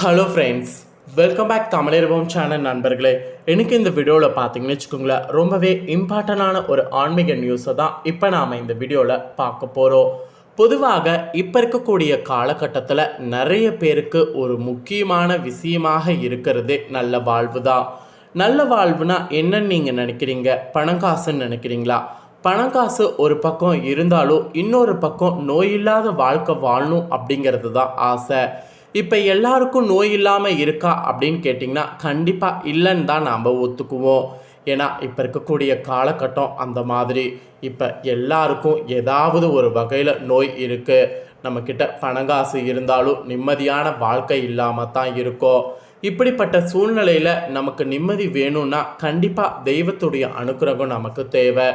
Hello friends welcome back தமிழர்வம் channel நண்பர்களே. எனக்கு இந்த வீடியோவில் பார்த்தீங்கன்னு வச்சுக்கோங்களேன் ரொம்பவே இம்பார்ட்டண்டான ஒரு ஆன்மீக நியூஸை தான் இப்போ நாம் இந்த வீடியோவில் பார்க்க போகிறோம் பொதுவாக இப்போ இருக்கக்கூடிய காலகட்டத்தில் நிறைய பேருக்கு ஒரு முக்கியமான விஷயமாக இருக்கிறது நல்ல வாழ்வு தான். நல்ல வாழ்வுனா என்னன்னு நீங்கள் நினைக்கிறீங்க? பணம் காசுன்னு நினைக்கிறீங்களா? பணம் காசு ஒரு பக்கம் இருந்தாலும் இன்னொரு பக்கம் நோயில்லாத வாழ்க்கை வாழணும் அப்படிங்கிறது தான் ஆசை. இப்போ எல்லாருக்கும் நோய் இல்லாமல் இருக்கா அப்படின்னு கேட்டிங்கன்னா கண்டிப்பாக இல்லைன்னு தான் நாம் ஒத்துக்குவோம். ஏன்னா இப்போ இருக்கக்கூடிய காலகட்டம் அந்த மாதிரி. இப்போ எல்லாருக்கும் ஏதாவது ஒரு வகையில் நோய் இருக்குது நம்மக்கிட்ட பணங்காசு இருந்தாலும் நிம்மதியான வாழ்க்கை இல்லாமல் தான் இருக்கோம். இப்படிப்பட்ட சூழ்நிலையில் நமக்கு நிம்மதி வேணும்னா கண்டிப்பாக தெய்வத்துடைய அனுக்கிரகம் நமக்கு தேவை.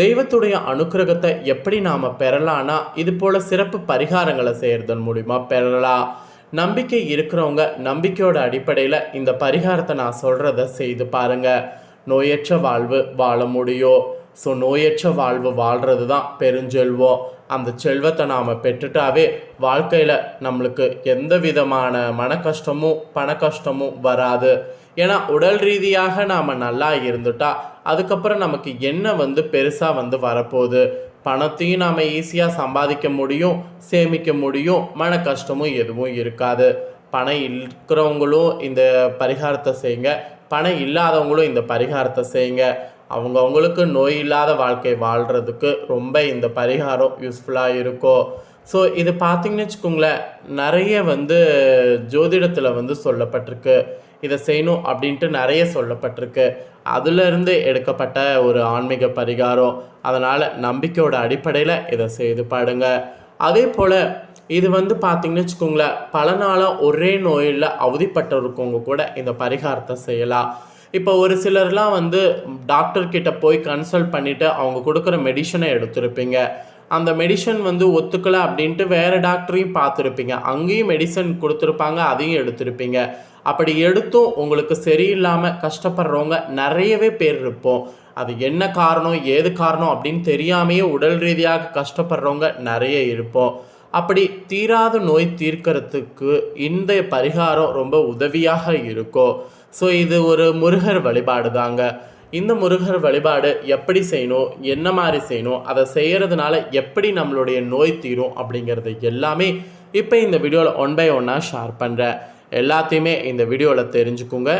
தெய்வத்துடைய அனுக்கிரகத்தை எப்படி நாம் பெறலான்னா இது போல் சிறப்பு பரிகாரங்களை செய்கிறதன் மூலிமா பெறலாம். நம்பிக்கை இருக்கிறவங்க நம்பிக்கையோட அடிப்படையில் இந்த பரிகாரத்தை நான் சொல்கிறத செய்து பாருங்கள் நோயற்ற வாழ்வு வாழ முடியும். ஸோ நோயற்ற வாழ்வு வாழ்கிறது தான் பெருஞ்செல்வம். அந்த செல்வத்தை நாம் பெற்றுட்டாவே வாழ்க்கையில் நம்மளுக்கு எந்த விதமான மன கஷ்டமும் பண கஷ்டமும் வராது. ஏன்னா உடல் ரீதியாக நாம் நல்லா இருந்துட்டா அதுக்கப்புறம் நமக்கு என்ன வந்து பெருசாக வந்து வரப்போகுது? பணத்தையும் நாம் ஈஸியாக சம்பாதிக்க முடியும் சேமிக்க முடியும் மன கஷ்டமும் எதுவும் இருக்காது. பணம் இருக்கிறவங்களும் இந்த பரிகாரத்தை செய்யுங்க. பணம் இல்லாதவங்களும் இந்த பரிகாரத்தை செய்யுங்க. அவங்கவுங்களுக்கு நோய் இல்லாத வாழ்க்கை வாழ்கிறதுக்கு ரொம்ப இந்த பரிகாரம் யூஸ்ஃபுல்லாக இருக்கும் ஸோ இது பார்த்தீங்கன்னு வச்சுக்கோங்களேன் நிறைய வந்து ஜோதிடத்தில் வந்து சொல்லப்பட்டிருக்கு. இதை செய்யணும் அப்படின்ட்டு நிறைய சொல்லப்பட்டிருக்கு. அதிலிருந்து எடுக்கப்பட்ட ஒரு ஆன்மீக பரிகாரம். அதனால் நம்பிக்கையோட அடிப்படையில் இதை செய்து பாடுங்க அதே போல் இது வந்து பார்த்தீங்கன்னு வச்சுக்கோங்களேன் பல நாளாக ஒரே நோயில் அவதிப்பட்டிருக்கவங்க கூட இந்த பரிகாரத்தை செய்யலாம். இப்போ ஒரு சிலர்லாம் வந்து டாக்டர்கிட்ட போய் கன்சல்ட் பண்ணிவிட்டு அவங்க கொடுக்குற மெடிஷனை எடுத்திருப்பீங்க. அந்த மெடிசன் வந்து ஒத்துக்கலை அப்படின்ட்டு வேறு டாக்டரையும் பார்த்துருப்பீங்க. அங்கேயும் மெடிசன் கொடுத்துருப்பாங்க அதையும் எடுத்திருப்பீங்க. அப்படி எடுத்தும் உங்களுக்கு சரியில்லாமல் கஷ்டப்படுறவங்க நிறையவே பேர் இருப்போம். அது என்ன காரணம் ஏது காரணம் அப்படின்னு தெரியாமையே உடல் ரீதியாக கஷ்டப்படுறவங்க நிறைய இருப்போம். அப்படி தீராத நோய் தீர்க்கறதுக்கு இந்த பரிகாரம் ரொம்ப உதவியாக இருக்கும். ஸோ இது ஒரு முருகர் வழிபாடு தாங்க இந்த முருகர் வழிபாடு எப்படி செய்யணும் என்ன மாதிரி செய்யணும் அதை செய்கிறதுனால எப்படி நம்மளுடைய நோய் தீரும் அப்படிங்கிறது எல்லாமே இப்போ இந்த வீடியோவில் ஒன் பை ஒன்னாக ஷேர் பண்ணுறேன் எல்லாத்தையுமே இந்த வீடியோவில் தெரிஞ்சுக்குங்க.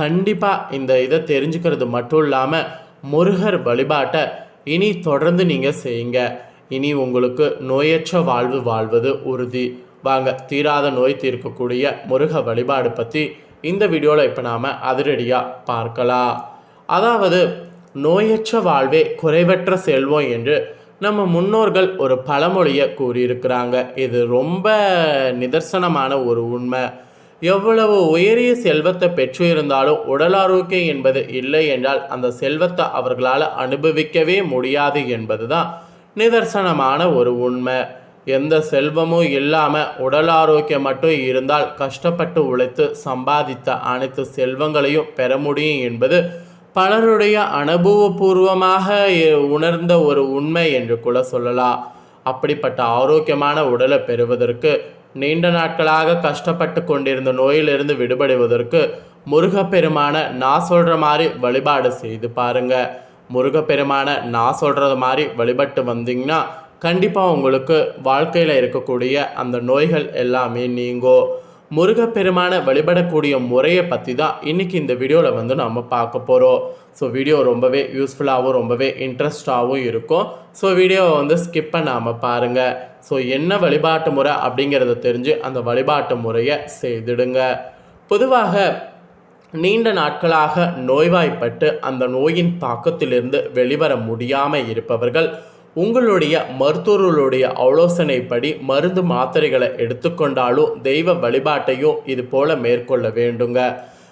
கண்டிப்பாக இந்த இதை தெரிஞ்சுக்கிறது மட்டும் இல்லாமல் முருகர் வழிபாட்டை இனி தொடர்ந்து நீங்கள் செய்யுங்க. இனி உங்களுக்கு நோயற்ற வாழ்வு வாழ்வது உறுதி. வாங்க தீராத நோய் தீர்க்கக்கூடிய முருக வழிபாடு பற்றி இந்த வீடியோவில் இப்போ நாம் அதிரடியாக பார்க்கலாம். அதாவது நோயற்ற வாழ்வே குறைவற்ற செல்வம் என்று நம்ம முன்னோர்கள் ஒரு பழமொழியை கூறியிருக்கிறாங்க. இது ரொம்ப நிதர்சனமான ஒரு உண்மை. எவ்வளவு உயரிய செல்வத்தை பெற்று இருந்தாலும் உடல் ஆரோக்கியம் என்பது இல்லை என்றால் அந்த செல்வத்தை அவர்களால் அனுபவிக்கவே முடியாது என்பது தான் நிதர்சனமான ஒரு உண்மை. எந்த செல்வமும் இல்லாமல் உடல் ஆரோக்கியம் மட்டும் இருந்தால் கஷ்டப்பட்டு உழைத்து சம்பாதித்த அனைத்து செல்வங்களையும் பெற முடியும் என்பது பலருடைய அனுபவபூர்வமாக உணர்ந்த ஒரு உண்மை என்று கூட சொல்லலாம். அப்படிப்பட்ட ஆரோக்கியமான உடலை பெறுவதற்கு நீண்ட நாட்களாக கஷ்டப்பட்டு கொண்டிருந்த நோயிலிருந்து விடுபடுவதற்கு முருகப்பெருமான நான் சொல்கிற மாதிரி வழிபாடு செய்து பாருங்க. முருகப்பெருமான நான் சொல்கிறது மாதிரி வழிபட்டு வந்தீங்கன்னா கண்டிப்பாக உங்களுக்கு வாழ்க்கையில் இருக்கக்கூடிய அந்த நோய்கள் எல்லாமே நீங்கும். முருகப்பெருமானை வழிபடக்கூடிய முறையை பற்றி தான் இன்றைக்கி இந்த வீடியோவில் வந்து நம்ம பார்க்க போகிறோம் ஸோ வீடியோ ரொம்பவே யூஸ்ஃபுல்லாகவும் ரொம்பவே இன்ட்ரெஸ்டாகவும் இருக்கும். ஸோ வீடியோவை வந்து ஸ்கிப் பண்ணாமல் பாருங்கள் ஸோ என்ன வழிபாட்டு முறை அப்படிங்கிறத தெரிஞ்சு அந்த வழிபாட்டு முறையை செய்திடுங்க. பொதுவாக நீண்ட நாட்களாக நோய்வாய்ப்பட்டு அந்த நோயின் தாக்கத்திலிருந்து வெளிவர முடியாமல் இருப்பவர்கள் உங்களுடைய மருத்துவர்களுடைய ஆலோசனைப்படி மருந்து மாத்திரைகளை எடுத்துக்கொண்டாலும் தெய்வ வழிபாட்டையும் இது போல் மேற்கொள்ள வேண்டுங்க.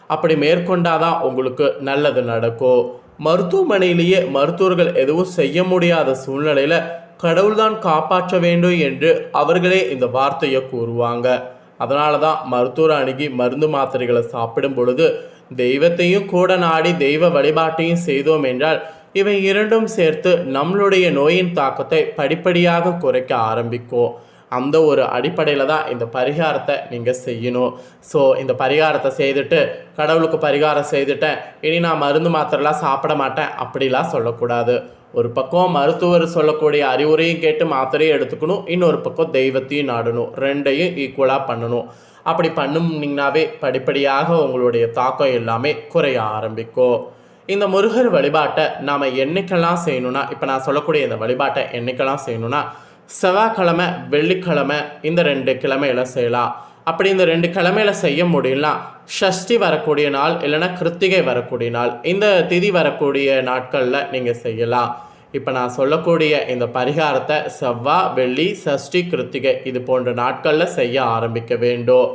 அப்படி மேற்கொண்டாதான் உங்களுக்கு நல்லது நடக்கும். மருத்துவமனையிலேயே மருத்துவர்கள் எதுவும் செய்ய முடியாத சூழ்நிலையில் கடவுள்தான் காப்பாற்ற வேண்டும் என்று அவர்களே இந்த வார்த்தையை கூறுவாங்க. அதனால தான் மருத்துவர் அணுகி மருந்து மாத்திரைகளை சாப்பிடும் பொழுது தெய்வத்தையும் கூட நாடி தெய்வ வழிபாட்டையும் செய்தோம் என்றால் இவை இரண்டும் சேர்த்து நம்மளுடைய நோயின் தாக்கத்தை படிப்படியாக குறைக்க ஆரம்பிக்கும். அந்த ஒரு அடிப்படையில் தான் இந்த பரிகாரத்தை நீங்கள் செய்யணும். ஸோ இந்த பரிகாரத்தை செய்துட்டு கடவுளுக்கு பரிகாரம் செய்துட்டேன் இனி நான் மருந்து மாத்திரைலாம் சாப்பிட மாட்டேன் அப்படிலாம் சொல்லக்கூடாது. ஒரு பக்கம் மருத்துவர் சொல்லக்கூடிய அறிவுரையும் கேட்டு மாத்திரையும் எடுத்துக்கணும் இன்னொரு பக்கம் தெய்வத்தையும் நாடணும். ரெண்டையும் ஈக்குவலாக பண்ணணும். அப்படி பண்ணுனீங்கனாவே படிப்படியாக உங்களுடைய தாக்கம் எல்லாமே குறைய ஆரம்பிக்கும். இந்த முருகர் வழிபாட்டை நாம் என்னைக்கெல்லாம் செய்யணும்னா இப்போ நான் சொல்லக்கூடிய இந்த வழிபாட்டை என்னைக்கெல்லாம் செய்யணும்னா செவ்வாய்க்கிழமை வெள்ளிக்கிழமை இந்த ரெண்டு கிழமையில செய்யலாம். அப்படி இந்த ரெண்டு கிழமையில செய்ய முடியலனா ஷஷ்டி வரக்கூடிய நாள் இல்லைன்னா கிருத்திகை வரக்கூடிய நாள் இந்த திதி வரக்கூடிய நாட்களில் நீங்கள் செய்யலாம். இப்போ நான் சொல்லக்கூடிய இந்த பரிகாரத்தை செவ்வாய் வெள்ளி சஷ்டி கிருத்திகை இது போன்ற நாட்களில் செய்ய ஆரம்பிக்க வேண்டும்.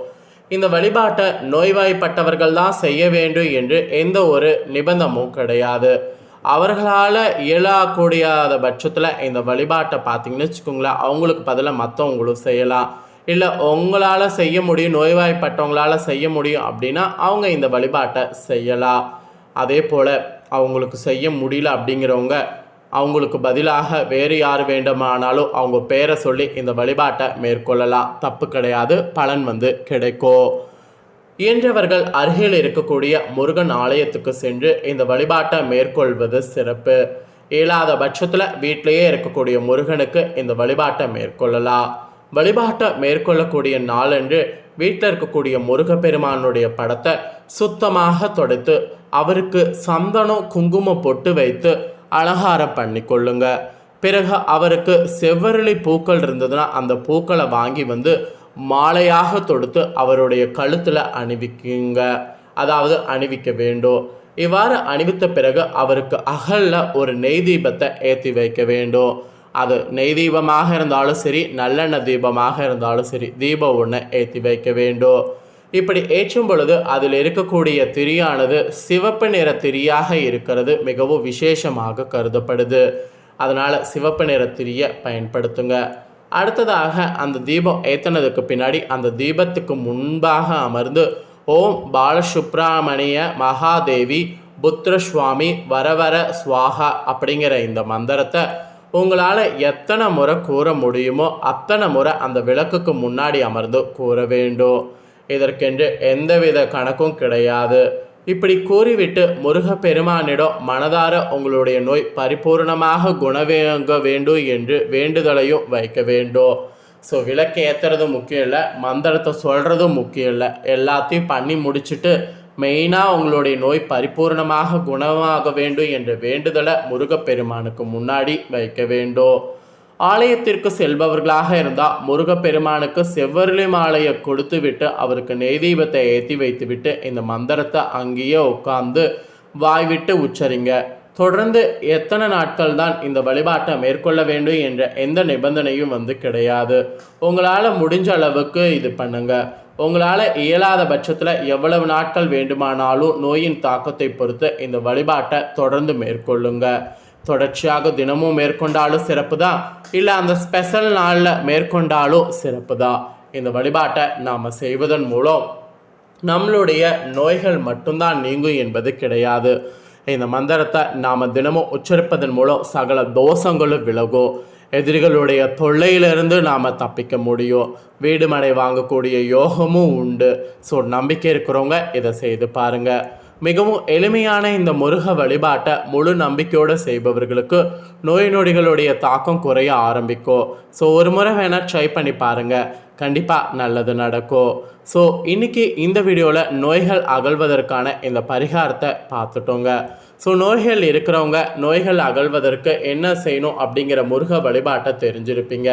இந்த வழிபாட்டை நோய்வாய்ப்பட்டவர்கள் தான் செய்ய வேண்டும் என்று எந்த ஒரு நிபந்தமும் கிடையாது. அவர்களால் இயலக்கூடியாத பட்சத்தில் இந்த வழிபாட்டை பார்த்தீங்கன்னு வச்சுக்கோங்களேன் அவங்களுக்கு பதிலாக மற்றவங்களும் செய்யலாம். இல்லை உங்களால் செய்ய முடியும் நோய்வாய்ப்பட்டவங்களால் செய்ய முடியும் அப்படின்னா அவங்க இந்த வழிபாட்டை செய்யலாம். அதே போல் அவங்களுக்கு செய்ய முடியல அப்படிங்கிறவங்க அவங்களுக்கு பதிலாக வேறு யார் வேண்டுமானாலும் அவங்க பேரை சொல்லி இந்த வழிபாட்டை மேற்கொள்ளலாம். தப்பு கிடையாது பலன் வந்து கிடைக்கும். இயன்றவர்கள் அருகில் இருக்கக்கூடிய முருகன் ஆலயத்துக்கு சென்று இந்த வழிபாட்டை மேற்கொள்வது சிறப்பு. இயலாத பட்சத்தில் வீட்டிலேயே இருக்கக்கூடிய முருகனுக்கு இந்த வழிபாட்டை மேற்கொள்ளலாம். வழிபாட்டை மேற்கொள்ளக்கூடிய நாளன்று வீட்டில் இருக்கக்கூடிய முருகப்பெருமானுடைய படத்தை சுத்தமாக தொடைத்து அவருக்கு சந்தனம் குங்குமம் பொட்டு வைத்து அலங்காரம் பண்ணி கொள்ளுங்க. பிறகு அவருக்கு செவ்வரளி பூக்கள் இருந்ததுன்னா அந்த பூக்களை வாங்கி வந்து மாலையாக தொடுத்து அவருடைய கழுத்தில் அணிவிக்குங்க. அதாவது அணிவிக்க வேண்டும். இவ்வாறு அணிவித்த பிறகு அவருக்கு அகல்ல ஒரு நெய் தீபத்தை ஏற்றி வைக்க வேண்டும். அது நெய் தீபமாக இருந்தாலும் சரி நல்லெண்ணெய் தீபமாக இருந்தாலும் சரி தீபம் ஒன்று ஏற்றி வைக்க வேண்டும். இப்படி ஏற்றும் பொழுது அதில் இருக்கக்கூடிய திரியானது சிவப்பு நிற திரியாக இருக்கிறது மிகவும் விசேஷமாக கருதப்படுது. அதனால் சிவப்பு நிற திரியை பயன்படுத்துங்க. அடுத்ததாக அந்த தீபம் ஏத்தனதுக்கு பின்னாடி அந்த தீபத்துக்கு முன்பாக அமர்ந்து ஓம் பாலசுப்ராமணிய மகாதேவி புத்திரசுவாமி வரவர ஸ்வாகா அப்படிங்கிற இந்த மந்திரத்தை உங்களால் எத்தனை முறை கூற முடியுமோ அத்தனை முறை அந்த விளக்குக்கு முன்னாடி அமர்ந்து கூற வேண்டும். இதற்கென்று எந்தவித கணக்கும் கிடையாது. இப்படி கூறிவிட்டு முருகப்பெருமானிடம் மனதார உங்களுடைய நோய் பரிபூர்ணமாக குணவேங்க வேண்டும் என்று வேண்டுதலையும் வைக்க வேண்டும். ஸோ விளக்கு ஏற்றுறதும் முக்கியம் இல்லை மந்திரத்தை சொல்கிறதும் முக்கியம் இல்லை. எல்லாத்தையும் பண்ணி முடிச்சுட்டு மெயினாக உங்களுடைய நோய் பரிபூர்ணமாக குணமாக வேண்டும் என்ற வேண்டுதலை முருகப்பெருமானுக்கு முன்னாடி வைக்க வேண்டும். ஆலயத்திற்கு செல்பவர்களாக இருந்தால் முருகப்பெருமானுக்கு செவ்வரளி மாலையை கொடுத்து விட்டு அவருக்கு நெய் தீபத்தை ஏற்றி வைத்துவிட்டு இந்த மந்திரத்தை அங்கேயே உட்காந்து வாய் விட்டு உச்சரிங்க. தொடர்ந்து எத்தனை நாட்கள் தான் இந்த வழிபாட்டை மேற்கொள்ள வேண்டும் என்ற எந்த நிபந்தனையும் வந்து கிடையாது. உங்களால் முடிஞ்ச அளவுக்கு இது பண்ணுங்க. உங்களால் இயலாத பட்சத்தில் எவ்வளவு நாட்கள் வேண்டுமானாலும் நோயின் தாக்கத்தை பொறுத்து இந்த வழிபாட்டை தொடர்ந்து மேற்கொள்ளுங்கள் தொடர்ச்சியாக தினமும் மேற்கொண்டாலும் சிறப்பு தான் இல்லை அந்த ஸ்பெஷல் நாளில் மேற்கொண்டாலும் சிறப்பு தான் இந்த வழிபாட்டை நாம் செய்வதன் மூலம் நம்மளுடைய நோய்கள் மட்டும்தான் நீங்கும் என்பது கிடையாது. இந்த மந்திரத்தை நாம் தினமும் உச்சரிப்பதன் மூலம் சகல தோஷங்களும் விலகும். எதிரிகளுடைய தொல்லையிலிருந்து நாம் தப்பிக்க முடியும். வீடுமனை வாங்கக்கூடிய யோகமும் உண்டு. ஸோ நம்பிக்கை இருக்கிறவங்க இதை செய்து பாருங்கள் மிகவும் எளிமையான இந்த முருக வழிபாட்டை முழு நம்பிக்கையோடு செய்பவர்களுக்கு நோய் நொடிகளுடைய தாக்கம் குறைய ஆரம்பிக்கும். ஸோ ஒரு முறை வேணால் ட்ரை பண்ணி பாருங்கள் கண்டிப்பாக நல்லது நடக்கும். ஸோ இன்றைக்கி இந்த வீடியோவில் நோய்கள் அகழ்வதற்கான இந்த பரிகாரத்தை பார்த்துட்டோங்க. ஸோ நோய்கள் இருக்கிறவங்க நோய்கள் அகழ்வதற்கு என்ன செய்யணும் அப்படிங்கிற முருக வழிபாட்டை தெரிஞ்சிருப்பீங்க.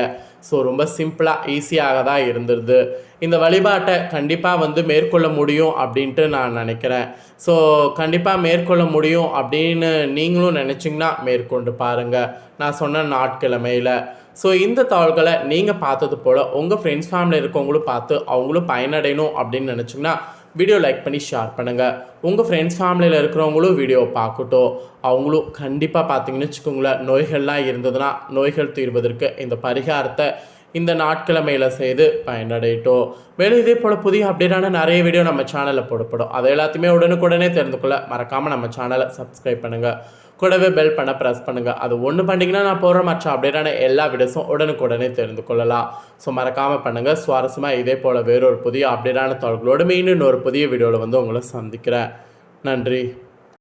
ஸோ ரொம்ப சிம்பிளாக ஈஸியாக தான் இருந்துருது இந்த வழிபாட்டை கண்டிப்பாக வந்து மேற்கொள்ள முடியும் அப்படின்ட்டு நான் நினைக்கிறேன். ஸோ கண்டிப்பாக மேற்கொள்ள முடியும் அப்படின்னு நீங்களும் நினச்சிங்கன்னா மேற்கொண்டு பாருங்கள் நான் சொன்ன நாட்கிழமையில். ஸோ இந்த தாள்களை நீங்கள் பார்த்தது போல் உங்கள் ஃப்ரெண்ட்ஸ் ஃபேமிலியில் இருக்கவங்களும் பார்த்து அவங்களும் பயனடையணும் அப்படின்னு நினச்சிங்கன்னா வீடியோ லைக் பண்ணி ஷேர் பண்ணுங்கள் உங்கள் ஃப்ரெண்ட்ஸ் ஃபேமிலியில் இருக்கிறவங்களும் வீடியோ பார்க்கட்டும். அவங்களும் கண்டிப்பாக பார்த்தீங்கன்னு வச்சுக்கோங்களேன் நோய்கள்லாம் இருந்ததுன்னா நோய்கள் தீர்வதற்கு இந்த பரிகாரத்தை இந்த நாட்கிழமையில் செய்து பயனடையட்டும். மேலும் இதே போல் புதிய அப்டேட்டான நிறைய வீடியோ நம்ம சேனலில் போடப்படும். அதை எல்லாத்தையுமே உடனுக்குடனே தெரிந்து கொள்ள மறக்காமல் நம்ம சேனலை சப்ஸ்கிரைப் பண்ணுங்கள் கூடவே பெல் பண்ண ப்ரெஸ் பண்ணுங்கள் அது ஒன்று பண்ணிங்கன்னா நான் போகிற மற்ற அப்டேட்டான எல்லா வீடியோஸும் உடனுக்குடனே தெரிந்து கொள்ளலாம். ஸோ மறக்காமல் பண்ணுங்கள் சுவாரஸ்யமாக இதே போல் வேறொரு புதிய அப்டேட்டான தகவல்களோடு மீண்டும் இன்னொரு புதிய வீடியோவில் வந்து உங்களை சந்திக்கிறேன். நன்றி.